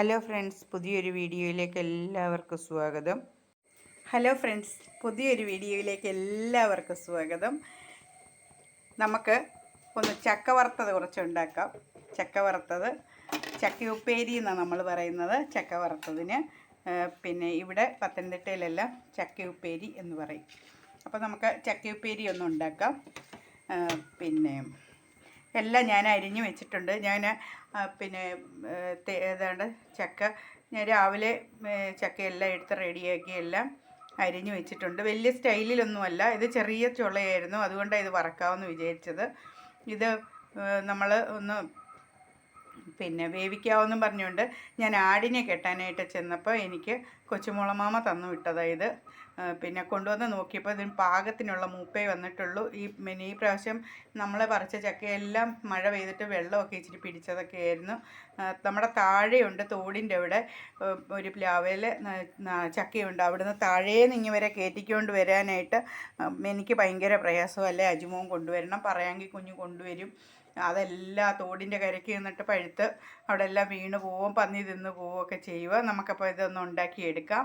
Hello friends പുതിയൊരു വീഡിയോയിലേക്ക് എല്ലാവർക്കും സ്വാഗതം. ഹലോ ഫ്രണ്ട്സ് പുതിയൊരു വീഡിയോയിലേക്ക് എല്ലാവർക്കും സ്വാഗതം. നമുക്ക് ഒന്ന് ചക്ക വറുത്തത് കുറച്ച് ഉണ്ടാക്കാം. ചക്ക വറുത്തത് ചക്ക ഉപ്പേരി എന്നാണ് നമ്മൾ പറയുന്നത് ചക്ക വറുത്തതിന്. പിന്നെ ഇവിടെ പത്തനംതിട്ടയിലെല്ലാം ചക്ക ഉപ്പേരി എന്ന് പറയും. അപ്പോൾ നമുക്ക് ചക്ക ഉപ്പേരി ഒന്ന് ഉണ്ടാക്കാം. പിന്നെ എല്ലാം ഞാൻ അരിഞ്ഞു വെച്ചിട്ടുണ്ട്. ഞാൻ പിന്നെ ഏതാണ്ട് ചക്ക ഞാൻ രാവിലെ ചക്കയെല്ലാം എടുത്ത് റെഡിയാക്കി എല്ലാം അരിഞ്ഞു വെച്ചിട്ടുണ്ട്. വലിയ സ്റ്റൈലിലൊന്നുമല്ല. ഇത് ചെറിയ ചുളയായിരുന്നു. അതുകൊണ്ടാണ് ഇത് വറക്കാമെന്ന് വിചാരിച്ചത്. ഇത് നമ്മൾ ഒന്ന് പിന്നെ വേവിക്കാവെന്നും പറഞ്ഞുകൊണ്ട് ഞാൻ ആടിനെ കെട്ടാനായിട്ട് ചെന്നപ്പോൾ എനിക്ക് കൊച്ചുമുളമാമ തന്നു വിട്ടതായത് പിന്നെ കൊണ്ടുവന്ന് നോക്കിയപ്പോൾ ഇതിന് പാകത്തിനുള്ള മൂപ്പേ വന്നിട്ടുള്ളൂ. ഈ ഈ പ്രാവശ്യം നമ്മൾ പറിച്ച ചക്കയെല്ലാം മഴ പെയ്തിട്ട് വെള്ളമൊക്കെ ഇച്ചിരി പിടിച്ചതൊക്കെ ആയിരുന്നു. നമ്മുടെ താഴെയുണ്ട് തോടിന്റെ അവിടെ. ഒരു പ്ലാവയിൽ ചക്കയുണ്ട്. അവിടുന്ന് താഴേന്ന് ഇങ്ങ് വരെ കയറ്റിക്കൊണ്ട് വരാനായിട്ട് എനിക്ക് ഭയങ്കര പ്രയാസമല്ലേ? അജുമോൻ കൊണ്ടുവരണം പറയാമെങ്കിൽ കുഞ്ഞു കൊണ്ടുവരും. അതെല്ലാം തോടിന്റെ കരയ്ക്ക് നിന്നിട്ട് പഴുത്ത് അവിടെ എല്ലാം വീണ് പോവും പന്നി തിന്ന് പോവുമൊക്കെ ചെയ്യുക. നമുക്കപ്പോൾ ഇതൊന്ന് ഉണ്ടാക്കിയെടുക്കാം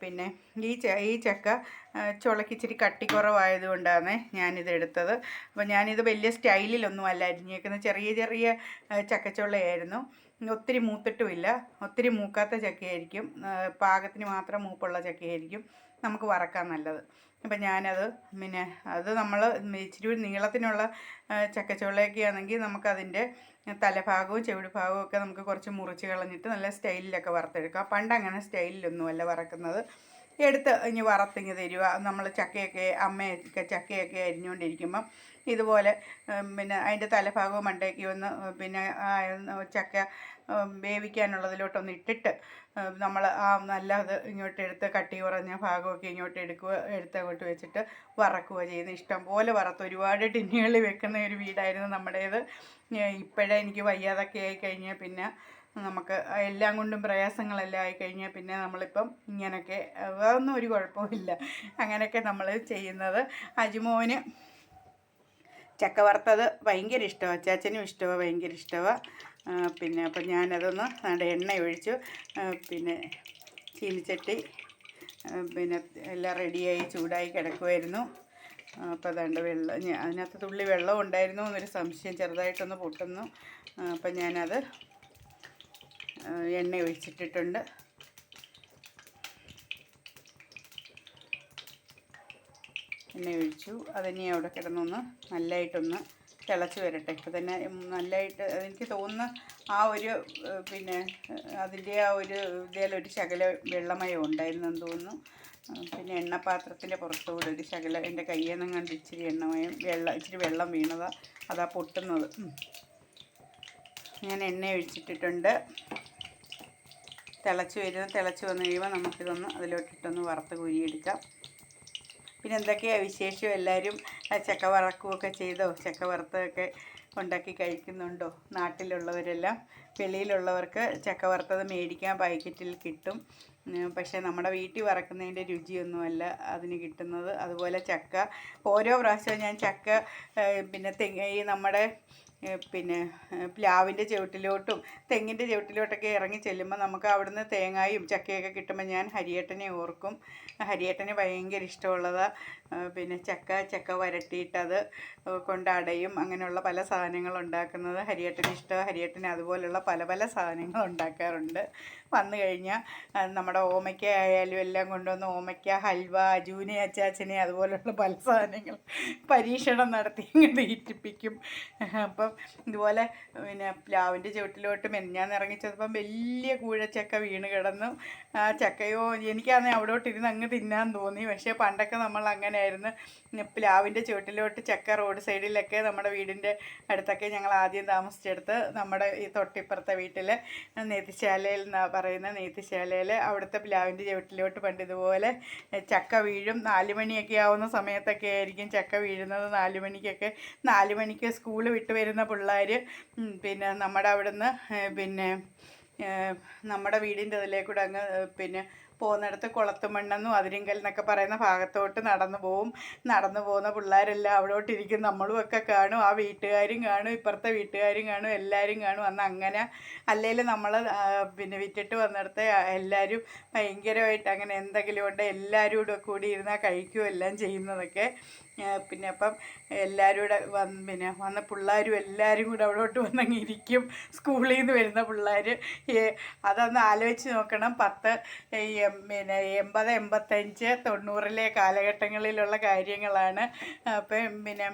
പിന്നെ ഈ ച ഈ ചക്ക ചുളക്ക് ഇച്ചിരി കട്ടിക്കുറവായതുകൊണ്ടാണ് ഞാനിത് എടുത്തത് അപ്പോൾ ഞാനിത് വലിയ സ്റ്റൈലിലൊന്നും അല്ല അരിഞ്ഞേക്കുന്നത്. ചെറിയ ചെറിയ ചക്കച്ചുളയായിരുന്നു ഒത്തിരി മൂത്തിട്ടുമില്ല. ഒത്തിരി മൂക്കാത്ത ചക്കയായിരിക്കും. പാകത്തിന് മാത്രം മൂപ്പുള്ള ചക്കയായിരിക്കും. നമുക്ക് വറക്കാൻ നല്ലത്. അപ്പം ഞാനത് പിന്നെ അത് നമ്മൾ ഇച്ചിരി നീളത്തിനുള്ള ചക്കച്ചുളയൊക്കെ ആണെങ്കിൽ നമുക്കതിന്റെ തലഭാഗവും ചെവിട് ഭാഗവും ഒക്കെ നമുക്ക് കുറച്ച് മുറിച്ച് കളഞ്ഞിട്ട് നല്ല സ്റ്റൈലിലൊക്കെ വറുത്തെടുക്കാം. പണ്ട് അങ്ങനെ സ്റ്റൈലിലൊന്നുമല്ല വറക്കുന്നത്. എടുത്ത് ഇനി വറുത്തിങ്ങ് തരിക നമ്മൾ ചക്കയൊക്കെ അമ്മയൊക്കെ ചക്കയൊക്കെ അരിഞ്ഞുകൊണ്ടിരിക്കുമ്പം ഇതുപോലെ പിന്നെ അതിന്റെ തലഭാഗവും മണ്ടയ്ക്ക് ഒന്ന് പിന്നെ ചക്ക വേവിക്കാനുള്ളതിലോട്ടൊന്ന് ഇട്ടിട്ട് നമ്മൾ ആ നല്ല അത് ഇങ്ങോട്ട് എടുത്ത് കട്ടി കുറഞ്ഞ ഭാഗമൊക്കെ ഇങ്ങോട്ട് എടുക്കുക എടുത്ത് അങ്ങോട്ട് വെച്ചിട്ട് വറക്കുക ചെയ്യുന്നത്. ഇഷ്ടം പോലെ വറുത്ത് ഒരുപാട് ടിന്നുകളിൽ വെക്കുന്ന ഒരു വീടായിരുന്നു നമ്മുടേത്. ഇപ്പോഴേ എനിക്ക് വയ്യാതൊക്കെ ആയി കഴിഞ്ഞാൽ പിന്നെ നമുക്ക് എല്ലാം കൊണ്ടും പ്രയാസങ്ങളെല്ലാം ആയി കഴിഞ്ഞാൽ പിന്നെ നമ്മളിപ്പം ഇങ്ങനെയൊക്കെ അതൊന്നും ഒരു കുഴപ്പമില്ല അങ്ങനെയൊക്കെ നമ്മൾ ചെയ്യുന്നത്. അജുമോന് ചക്ക വറുത്തത് ഭയങ്കര ഇഷ്ടമാണ് അച്ചാച്ചനും ഇഷ്ടമാണ് ഭയങ്കര ഇഷ്ടമാണ് പിന്നെ അപ്പം ഞാനതൊന്ന് നല്ല എണ്ണ ഒഴിച്ചു. പിന്നെ ചീനിച്ചട്ടി പിന്നെ എല്ലാം റെഡിയായി ചൂടായി കിടക്കുമായിരുന്നു അപ്പോൾ അതാണ്ട് വെള്ളം അതിനകത്ത് തുള്ളി വെള്ളം ഉണ്ടായിരുന്നു എന്നൊരു സംശയം ചെറുതായിട്ടൊന്ന് പൊട്ടുന്നു. അപ്പം ഞാനത് എണ്ണ ഒഴിച്ചിട്ടിട്ടുണ്ട്. എണ്ണ ഒഴിച്ചു. അതിനി അവിടെ കിടന്നൊന്ന് നല്ലതായിട്ടൊന്ന് തിളച്ച് വരട്ടെ. ഇപ്പം തന്നെ നല്ലതായിട്ട് എനിക്ക് തോന്നുന്ന ആ ഒരു പിന്നെ അതിന്റെ ആ ഒരു ഇതിലൊരു ശകല വെള്ളമയം ഉണ്ടായിരുന്നെന്ന് തോന്നുന്നു. പിന്നെ എണ്ണപാത്രത്തിന്റെ പുറത്തുകൂടെ ഒരു ശകല എന്റെ കയ്യിൽ കണ്ട് ഇച്ചിരി എണ്ണമയം വെള്ളം ഇച്ചിരി വെള്ളം വീണതാണ് അതാ പൊട്ടുന്നത്. ഞാൻ എണ്ണ ഒഴിച്ചിട്ടിട്ടുണ്ട്. തിളച്ച് വരുന്ന. തിളച്ച് വന്നു കഴിയുമ്പോൾ നമുക്കിതൊന്ന് അതിലോട്ടിട്ടൊന്ന് വറുത്ത് കുഴിയെടുക്കാം. പിന്നെ എന്തൊക്കെയാണ് വിശേഷം? എല്ലാവരും ചക്ക വറക്കുകയൊക്കെ ചെയ്തോ? ചക്ക വറുത്തതൊക്കെ ഉണ്ടാക്കി കഴിക്കുന്നുണ്ടോ? നാട്ടിലുള്ളവരെല്ലാം. വെളിയിലുള്ളവർക്ക് ചക്ക വറുത്തത് മേടിക്കാൻ പാക്കറ്റിൽ കിട്ടും. പക്ഷേ നമ്മുടെ വീട്ടിൽ വറക്കുന്നതിന്റെ രുചിയൊന്നുമല്ല അതിന് കിട്ടുന്നത്. അതുപോലെ ചക്ക. ഓരോ പ്രാവശ്യവും ഞാൻ ചക്ക പിന്നെ തെങ്ങ് ഈ നമ്മുടെ പിന്നെ പ്ലാവിന്റെ ചുവട്ടിലോട്ടും തെങ്ങിന്റെ ചുവട്ടിലോട്ടൊക്കെ ഇറങ്ങി ചെല്ലുമ്പോൾ നമുക്ക് അവിടുന്ന് തേങ്ങായും ചക്കയൊക്കെ കിട്ടുമ്പോൾ ഞാൻ ഹരിയേട്ടനെ ഓർക്കും. ഹരിയേട്ടനെ ഭയങ്കര ഇഷ്ടമുള്ളതാണ് പിന്നെ ചക്ക ചക്ക വരട്ടിയിട്ടത് കൊണ്ട് അടയും അങ്ങനെയുള്ള പല സാധനങ്ങൾ ഉണ്ടാക്കുന്നത് ഹരിയേട്ടന് ഇഷ്ടം ഹരിയേട്ടന് അതുപോലുള്ള പല പല സാധനങ്ങൾ ഉണ്ടാക്കാറുണ്ട് വന്നു കഴിഞ്ഞാൽ നമ്മുടെ ഓമയ്ക്ക ആയാലും എല്ലാം കൊണ്ടുവന്ന് ഓമയ്ക്ക ഹൽവ അജൂനെ അച്ചാച്ചനെ അതുപോലെയുള്ള പല സാധനങ്ങൾ പരീക്ഷണം നടത്തി ഇങ്ങനെ ഈറ്റിപ്പിക്കും അപ്പം ഇതുപോലെ പിന്നെ പ്ലാവിന്റെ ചുവട്ടിലോട്ട് മെഞ്ഞാന്ന് ഇറങ്ങിച്ചപ്പം വലിയ കൂഴച്ചക്ക വീണ് കിടന്നു. ആ ചക്കയോ എനിക്കാണെങ്കിൽ അവിടോട്ട് ഇരുന്ന് അങ്ങ് തിന്നാൻ തോന്നി. പക്ഷേ പണ്ടൊക്കെ നമ്മൾ അങ്ങനെയായിരുന്നു. പ്ലാവിന്റെ ചുവട്ടിലോട്ട് ചക്ക റോഡ് സൈഡിലൊക്കെ നമ്മുടെ വീടിന്റെ അടുത്തൊക്കെ ഞങ്ങൾ ആദ്യം താമസിച്ചെടുത്ത് നമ്മുടെ ഈ തൊട്ടിപ്പുറത്തെ വീട്ടിൽ നെതിശാലയിൽ പറയുന്ന നെയ്ത്തുശാലയിൽ അവിടുത്തെ പ്ലാവിന്റെ ചുവട്ടിലോട്ട് പണ്ട് ഇതുപോലെ ചക്ക വീഴും. നാല് മണിയൊക്കെ ആവുന്ന സമയത്തൊക്കെ ആയിരിക്കും ചക്ക വീഴുന്നത്. നാല് മണിക്കൊക്കെ നാല് മണിക്ക് സ്കൂൾ വിട്ട് വരുന്ന പിള്ളേർ പിന്നെ നമ്മുടെ അവിടുന്ന് പിന്നെ നമ്മുടെ വീടിന്റെ അതിലേക്കൂടെ അങ്ങ് പിന്നെ പോകുന്നിടത്ത് കുളത്തുമണ്ണെന്നും അതിരിങ്കൽ എന്നൊക്കെ പറയുന്ന ഭാഗത്തോട്ട് നടന്നു പോവും. നടന്നു പോകുന്ന പിള്ളേരെല്ലാം അവിടോട്ടിരിക്കും നമ്മളും ഒക്കെ കാണും. ആ വീട്ടുകാരും കാണും. ഇപ്പുറത്തെ വീട്ടുകാരും കാണും. എല്ലാവരും കാണും. അന്ന് അങ്ങനെ അല്ലെങ്കിൽ നമ്മൾ പിന്നെ വിറ്റിട്ട് വന്നിടത്ത് എല്ലാവരും ഭയങ്കരമായിട്ട് അങ്ങനെ എന്തെങ്കിലും ഉണ്ട് എല്ലാവരും കൂടെ കൂടി ഇരുന്നാൽ കഴിക്കുകയും എല്ലാം ചെയ്യുന്നതൊക്കെ. പിന്നെ അപ്പം എല്ലാവരും കൂടെ വന്ന് പിന്നെ വന്ന പിള്ളേരും എല്ലാവരും കൂടെ അവിടോട്ട് വന്നങ്ങ് ഇരിക്കും സ്കൂളിൽ നിന്ന് വരുന്ന പിള്ളേർ അതൊന്ന് ആലോചിച്ച് നോക്കണം. പത്ത് പിന്നെ എൺപത് എൺപത്തഞ്ച് തൊണ്ണൂറിലെ കാലഘട്ടങ്ങളിലുള്ള കാര്യങ്ങളാണ്. അപ്പം പിന്നെ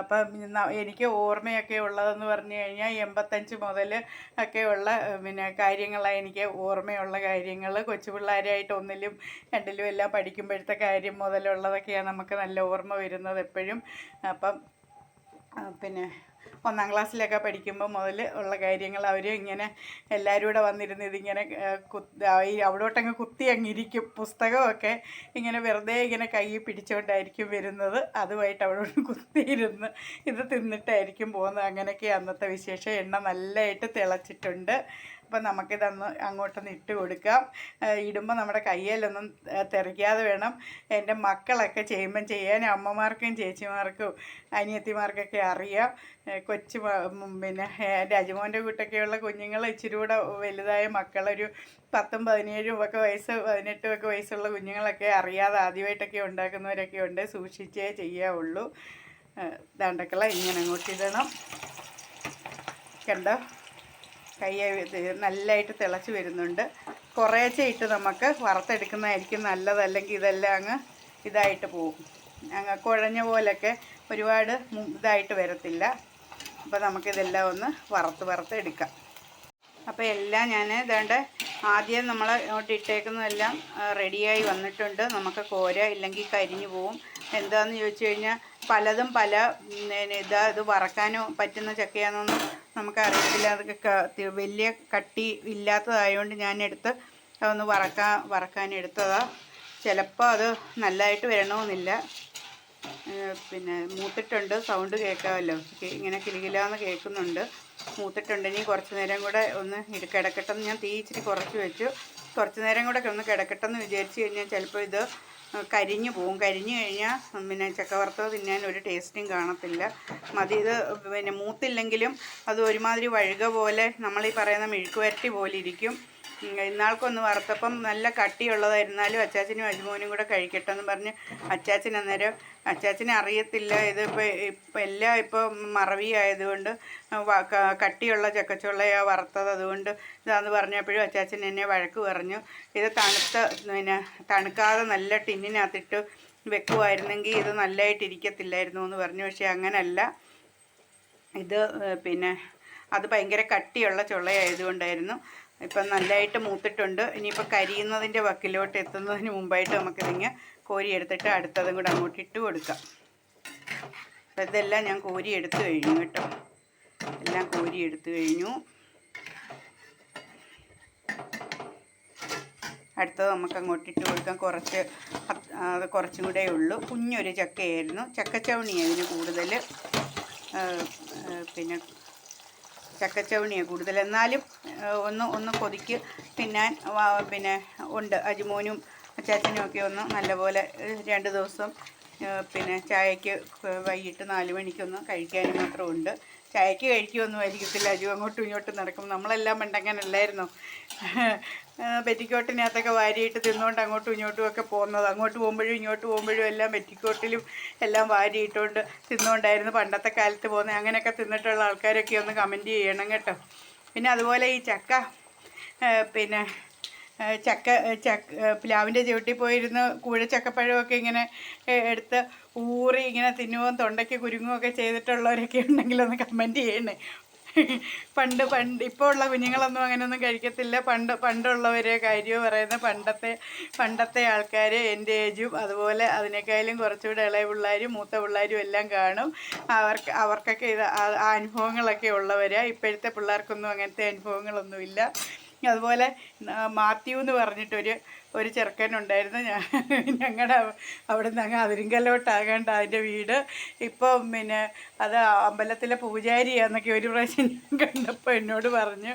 അപ്പം എനിക്ക് ഓർമ്മയൊക്കെ ഉള്ളതെന്ന് പറഞ്ഞു കഴിഞ്ഞാൽ എൺപത്തഞ്ച് മുതൽ ഒക്കെയുള്ള പിന്നെ കാര്യങ്ങളാണ് എനിക്ക് ഓർമ്മയുള്ള കാര്യങ്ങൾ. കൊച്ചു പിള്ളേരായിട്ട് ഒന്നിലും രണ്ടിലും എല്ലാം പഠിക്കുമ്പോഴത്തെ കാര്യം മുതലുള്ളതൊക്കെയാണ് നമുക്ക് നല്ല ഓർമ്മ വരുന്നത് എപ്പോഴും. അപ്പം പിന്നെ ഒന്നാം ക്ലാസ്സിലൊക്കെ പഠിക്കുമ്പോൾ മുതൽ ഉള്ള കാര്യങ്ങൾ അവർ ഇങ്ങനെ എല്ലാവരും കൂടെ വന്നിരുന്ന് ഇതിങ്ങനെ കുത്തി അവിടോട്ടങ്ങ് കുത്തി അങ്ങിരിക്കും. പുസ്തകമൊക്കെ ഇങ്ങനെ വെറുതെ ഇങ്ങനെ കൈ പിടിച്ചുകൊണ്ടായിരിക്കും വരുന്നത്. അതുമായിട്ട് അവിടോട്ട് കുത്തിയിരുന്ന് ഇത് തിന്നിട്ടായിരിക്കും പോകുന്നത്. അങ്ങനെയൊക്കെ അന്നത്തെ വിശേഷം എണ്ണ നല്ലതായിട്ട് തിളച്ചിട്ടുണ്ട്. അപ്പം നമുക്കിതൊന്ന് അങ്ങോട്ടൊന്ന് ഇട്ട് കൊടുക്കാം. ഇടുമ്പോൾ നമ്മുടെ കയ്യിലൊന്നും തെറിക്കാതെ വേണം. എന്റെ മക്കളൊക്കെ ചെയ്യുമ്പം ചെയ്യാൻ അമ്മമാർക്കും ചേച്ചിമാർക്കും അനിയത്തിമാർക്കൊക്കെ അറിയാം. കൊച്ചു പിന്നെ എന്റെ അജുമോന്റെ കൂട്ടൊക്കെയുള്ള കുഞ്ഞുങ്ങൾ ഇച്ചിരി കൂടെ വലുതായ മക്കളൊരു പത്തും പതിനേഴും ഒക്കെ വയസ്സ് പതിനെട്ടും ഒക്കെ വയസ്സുള്ള കുഞ്ഞുങ്ങളൊക്കെ അറിയാതെ ആദ്യമായിട്ടൊക്കെ ഉണ്ടാക്കുന്നവരൊക്കെ ഉണ്ട്. സൂക്ഷിച്ചേ ചെയ്യാവുള്ളൂ. ദാണ്ടക്കള ഇങ്ങനെ അങ്ങോട്ട് ഇടണം. കണ്ടോ? കൈ നല്ലതായിട്ട് തിളച്ച് വരുന്നുണ്ട്. കുറേശ്ശെ ഇട്ട് നമുക്ക് വറുത്തെടുക്കുന്നതായിരിക്കും നല്ലത്. അല്ലെങ്കിൽ ഇതെല്ലാം അങ്ങ് ഇതായിട്ട് പോകും. അങ്ങ് കുഴഞ്ഞ പോലൊക്കെ ഒരുപാട് ഇതായിട്ട് വരത്തില്ല. അപ്പോൾ നമുക്കിതെല്ലാം ഒന്ന് വറുത്ത് വറുത്ത് എടുക്കാം. അപ്പോൾ എല്ലാം ഞാൻ ഇതേണ്ട ആദ്യം നമ്മൾ ഇങ്ങോട്ട് ഇട്ടേക്കുന്നതെല്ലാം റെഡിയായി വന്നിട്ടുണ്ട്. നമുക്ക് കോര ഇല്ലെങ്കിൽ കരിഞ്ഞു പോവും. എന്താണെന്ന് ചോദിച്ചു കഴിഞ്ഞാൽ പലതും പല ഇതാ ഇത് വറക്കാനോ പറ്റുന്ന ചക്കയാണെന്നൊന്നും നമുക്ക് അറിയത്തില്ല അതൊക്കെ വലിയ കട്ടി ഇല്ലാത്തതായതുകൊണ്ട് ഞാൻ എടുത്ത് അതൊന്ന് വറക്കാൻ എടുത്തതാണ് ചിലപ്പോൾ അത് നല്ലതായിട്ട് വരണമെന്നില്ല. പിന്നെ മൂത്തിട്ടുണ്ട്. സൗണ്ട് കേൾക്കാമല്ലോ ഇങ്ങനെ കിലുകിലാന്ന് കേൾക്കുന്നുണ്ട്. മൂത്തിട്ടുണ്ട്. ഇനി കുറച്ച് നേരം കൂടെ ഒന്ന് ഇത് കിടക്കട്ടെന്ന് ഞാൻ തീ ഇച്ചിരി കുറച്ച് വെച്ചു. കുറച്ച് നേരം കൂടെ ഒന്ന് കിടക്കട്ടെന്ന് വിചാരിച്ച് കഴിഞ്ഞാൽ ചിലപ്പോൾ ഇത് കരിഞ്ഞു പോവും. കരിഞ്ഞു കഴിഞ്ഞാൽ പിന്നെ ചക്കവറുത്തത് തിന്നാൻ ഒരു ടേസ്റ്റും കാണത്തില്ല. മതി ഇത് പിന്നെ മൂത്തില്ലെങ്കിലും അത് ഒരുമാതിരി വഴുക പോലെ നമ്മൾ ഈ പറയുന്ന മെഴുക്ക് വരട്ടി പോലെ ഇരിക്കും. ഇന്നാൾക്കൊന്ന് വറുത്തപ്പം നല്ല കട്ടിയുള്ളതായിരുന്നാലും അച്ചാച്ചനും അജുമോനും കൂടെ കഴിക്കട്ടെ എന്ന് പറഞ്ഞ് അച്ചാച്ചൻ അന്നേരം അച്ചാച്ചനെ അറിയത്തില്ല. ഇത് ഇപ്പോൾ ഇപ്പം എല്ലാം ഇപ്പോൾ മറവി ആയതുകൊണ്ട് കട്ടിയുള്ള ചക്കച്ചുള്ളയാണ് വറുത്തത്. അതുകൊണ്ട് ഇതാന്ന് പറഞ്ഞപ്പോഴും അച്ചാച്ചൻ എന്നെ വഴക്ക് പറഞ്ഞു. ഇത് തണുത്ത പിന്നെ തണുക്കാതെ നല്ല ടിന്നിനകത്തിട്ട് വെക്കുമായിരുന്നെങ്കിൽ ഇത് നല്ലതായിട്ട് ഇരിക്കത്തില്ലായിരുന്നു എന്ന് പറഞ്ഞു. പക്ഷേ അങ്ങനല്ല. ഇത് പിന്നെ അത് ഭയങ്കര കട്ടിയുള്ള ചുള്ളയായതുകൊണ്ടായിരുന്നു. ഇപ്പം നല്ലതായിട്ട് മൂത്തിട്ടുണ്ട്. ഇനിയിപ്പോൾ കരിയുന്നതിന്റെ വക്കിലോട്ട് എത്തുന്നതിന് മുമ്പായിട്ട് നമുക്കിതിങ്ങ് കോരി എടുത്തിട്ട് അടുത്തതും കൂടെ അങ്ങോട്ട് ഇട്ട് കൊടുക്കാം. അപ്പം ഇതെല്ലാം ഞാൻ കോരി എടുത്തു കഴിഞ്ഞു കേട്ടോ. എല്ലാം കോരി എടുത്തു കഴിഞ്ഞു. അടുത്തത് നമുക്ക് അങ്ങോട്ട് ഇട്ട് കൊടുക്കാം. കുറച്ച് അത് കുറച്ചും കൂടെ ഉള്ളൂ. കുഞ്ഞൊരു ചക്കയായിരുന്നു. ചക്കച്ചവണിയാണ് ഇതിന് കൂടുതൽ പിന്നെ ചക്കച്ചവണിയാണ് കൂടുതൽ എന്നാലും ഒന്ന് ഒന്ന് കൊതിക്ക് തിന്നാൻ പിന്നെ ഉണ്ട്. അജിമോനും അച്ചാച്ചനും ഒക്കെ ഒന്ന് നല്ലപോലെ രണ്ട് ദിവസം പിന്നെ ചായക്ക് വൈകിട്ട് നാല് മണിക്കൊന്ന് കഴിക്കാനും മാത്രം ഉണ്ട്. ചായക്ക് കഴിക്കുമൊന്നും ആയിരിക്കത്തില്ല. അജു അങ്ങോട്ടും ഇങ്ങോട്ടും നടക്കും. നമ്മളെല്ലാം പണ്ടങ്ങനല്ലായിരുന്നു പെറ്റിക്കോട്ടിനകത്തൊക്കെ വാരിയിട്ട് തിന്നുകൊണ്ട് അങ്ങോട്ടും ഇങ്ങോട്ടും ഒക്കെ പോകുന്നത്. അങ്ങോട്ട് പോകുമ്പോഴും ഇങ്ങോട്ട് പോകുമ്പോഴും എല്ലാം പെറ്റിക്കോട്ടിലും എല്ലാം വാരിയിട്ടുകൊണ്ട് തിന്നുകൊണ്ടായിരുന്നു പണ്ടത്തെ കാലത്ത് പോകുന്നത്. അങ്ങനെയൊക്കെ തിന്നിട്ടുള്ള ആൾക്കാരൊക്കെ ഒന്ന് കമന്റ് ചെയ്യണം കേട്ടോ. പിന്നെ അതുപോലെ ഈ ചക്ക പിന്നെ ചക്ക ചക്ക പ്ലാവിന്റെ ചുവട്ടിൽ പോയിരുന്ന് കൂഴച്ചക്കപ്പഴമൊക്കെ ഇങ്ങനെ എടുത്ത് ഊറി ഇങ്ങനെ തിന്നുകയും തൊണ്ടയ്ക്ക് കുരുങ്ങുകയൊക്കെ ചെയ്തിട്ടുള്ളവരൊക്കെ ഉണ്ടെങ്കിൽ ഒന്ന് കമന്റ് ചെയ്യണേ. പണ്ട് പണ്ട് ഇപ്പോൾ ഉള്ള കുഞ്ഞുങ്ങളൊന്നും അങ്ങനെയൊന്നും കഴിക്കത്തില്ല. പണ്ട് പണ്ടുള്ളവരെ കാര്യവും പറയുന്ന പണ്ടത്തെ പണ്ടത്തെ ആൾക്കാർ എന്റെ ഏജും അതുപോലെ അതിനേക്കാളും കുറച്ചുകൂടെ ഇളയ പിള്ളേരും മൂത്ത പിള്ളേരും എല്ലാം കാണും. അവർക്ക് അവർക്കൊക്കെ ഇത് ആ ആ അനുഭവങ്ങളൊക്കെ ഉള്ളവരാണ് ഇപ്പോഴത്തെ പിള്ളേർക്കൊന്നും അങ്ങനത്തെ അനുഭവങ്ങളൊന്നുമില്ല. അതുപോലെ മാത്യു എന്ന് പറഞ്ഞിട്ടൊരു ഒരു ചെറുക്കനുണ്ടായിരുന്നു. ഞാൻ ഞങ്ങളുടെ അവിടെ നിന്ന് അങ്ങ് അതിരിങ്കലോട്ടാകേണ്ട അതിന്റെ വീട്. ഇപ്പം പിന്നെ അത് അമ്പലത്തിലെ പൂജാരിയാന്നൊക്കെ ഒരു പ്രാവശ്യം ഞാൻ കണ്ടപ്പോൾ എന്നോട് പറഞ്ഞു.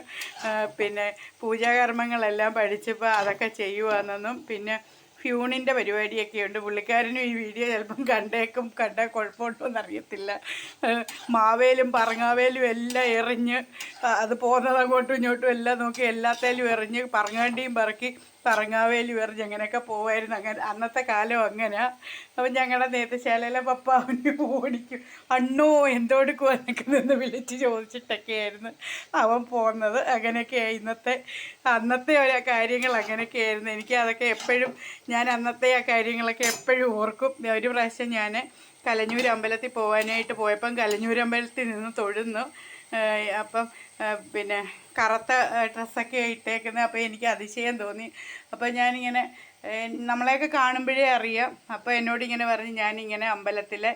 പിന്നെ പൂജാകർമ്മങ്ങളെല്ലാം പഠിച്ചപ്പോൾ അതൊക്കെ ചെയ്യുവാന്നെന്നും. പിന്നെ ഫ്യൂണിന്റെ പരിപാടിയൊക്കെ ഉണ്ട്. പുള്ളിക്കാരനും ഈ വീഡിയോ ചിലപ്പം കണ്ടേക്കും. കണ്ട കുഴപ്പമുണ്ടോയെന്ന് അറിയത്തില്ല. മാവേലും പറങ്ങാവേലും എല്ലാം എറിഞ്ഞ് അത് പോകുന്നത് അങ്ങോട്ടും ഇങ്ങോട്ടും എല്ലാം നോക്കി എല്ലാത്തേലും എറിഞ്ഞ് പറങ്ങാണ്ടിയും പറക്കി പറങ്ങാവേലും പറഞ്ഞ് അങ്ങനെയൊക്കെ പോവായിരുന്നു. അങ്ങനെ അന്നത്തെ കാലം അങ്ങനെ. അപ്പം ഞങ്ങളുടെ നേതൃശാലയിലെ പപ്പ അവന് ഓടിക്കും. അണ്ണോ എന്തോടുക്കും എന്നൊക്കെ നിന്ന് വിളിച്ച് ചോദിച്ചിട്ടൊക്കെയായിരുന്നു അവൻ പോകുന്നത് അങ്ങനെയൊക്കെയായി ഇന്നത്തെ അന്നത്തെ ഓരോ കാര്യങ്ങൾ അങ്ങനെയൊക്കെയായിരുന്നു. എനിക്ക് അതൊക്കെ എപ്പോഴും ഞാൻ അന്നത്തെ ആ കാര്യങ്ങളൊക്കെ എപ്പോഴും ഓർക്കും. ഒരു പ്രാവശ്യം ഞാൻ കലഞ്ഞൂർ അമ്പലത്തിൽ പോകാനായിട്ട് പോയപ്പം കലഞ്ഞൂർ അമ്പലത്തിൽ നിന്ന് തൊഴുന്നു. അപ്പം പിന്നെ കറുത്ത ഡ്രസ്സൊക്കെ ഇട്ടേക്കുന്നത് അപ്പോൾ എനിക്ക് അതിശയം തോന്നി. അപ്പോൾ ഞാനിങ്ങനെ നമ്മളെയൊക്കെ കാണുമ്പോഴേ അറിയാം. അപ്പോൾ എന്നോട് ഇങ്ങനെ പറഞ്ഞ് ഞാനിങ്ങനെ അമ്പലത്തിലെ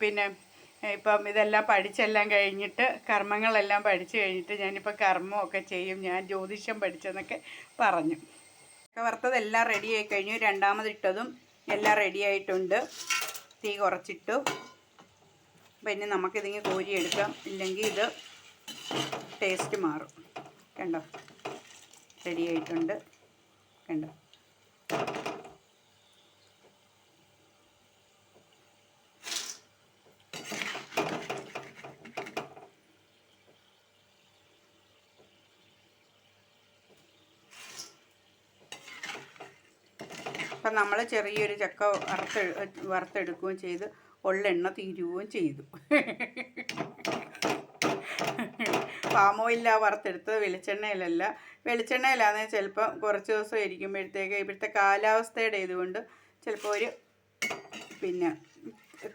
പിന്നെ ഇപ്പം ഇതെല്ലാം പഠിച്ചെല്ലാം കഴിഞ്ഞിട്ട് കർമ്മങ്ങളെല്ലാം പഠിച്ചു കഴിഞ്ഞിട്ട് ഞാനിപ്പോൾ കർമ്മമൊക്കെ ചെയ്യും. ഞാൻ ജ്യോതിഷം പഠിച്ചെന്നൊക്കെ പറഞ്ഞു. വറുത്തതെല്ലാം റെഡി ആയി കഴിഞ്ഞു. രണ്ടാമതിട്ടതും എല്ലാം റെഡി ആയിട്ടുണ്ട്. തീ കുറച്ചിട്ടു. പിന്നെ നമുക്കിതിങ്ങനെ കോരിയെടുക്കാം. ഇല്ലെങ്കിൽ ഇത് ടേസ്റ്റ് മാറും. കണ്ടോ? റെഡി ആയിട്ടുണ്ട്. കണ്ടോ? അപ്പം നമ്മൾ ചെറിയൊരു ചക്ക വറുത്ത് വറുത്തെടുക്കുകയും ചെയ്ത് ഉള്ളെണ്ണ തീരുകയും ചെയ്തു. പാം ഓയിലാണ് വറുത്തെടുത്തത് വെളിച്ചെണ്ണയിലല്ല. വെളിച്ചെണ്ണയിലാന്ന് ചിലപ്പോൾ കുറച്ച് ദിവസം ഇരിക്കുമ്പോഴത്തേക്ക് ഇവിടുത്തെ കാലാവസ്ഥയുടെ ഇതുകൊണ്ട് ചിലപ്പോൾ ഒരു പിന്നെ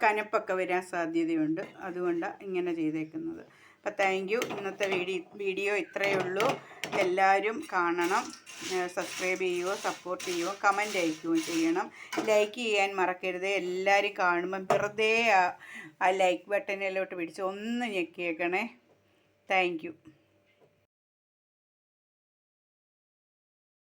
കനപ്പൊക്കെ വരാൻ സാധ്യതയുണ്ട്. അതുകൊണ്ടാണ് ഇങ്ങനെ ചെയ്തേക്കുന്നത്. അപ്പോൾ താങ്ക് യു ഇന്നത്തെ വീഡിയോ വീഡിയോ ഇത്രയേ ഉള്ളൂ. എല്ലാവരും കാണണം. സബ്സ്ക്രൈബ് ചെയ്യുകയോ സപ്പോർട്ട് ചെയ്യുകയോ കമന്റ് അയക്കുകയും ചെയ്യണം. ലൈക്ക് ചെയ്യാൻ മറക്കരുത്. എല്ലാവരും കാണുമ്പം വെറുതെ ആ ലൈക്ക് ബട്ടണിലോട്ട് പിടിച്ച് ഒന്ന് ഞെക്കിയേക്കണേ. Thank you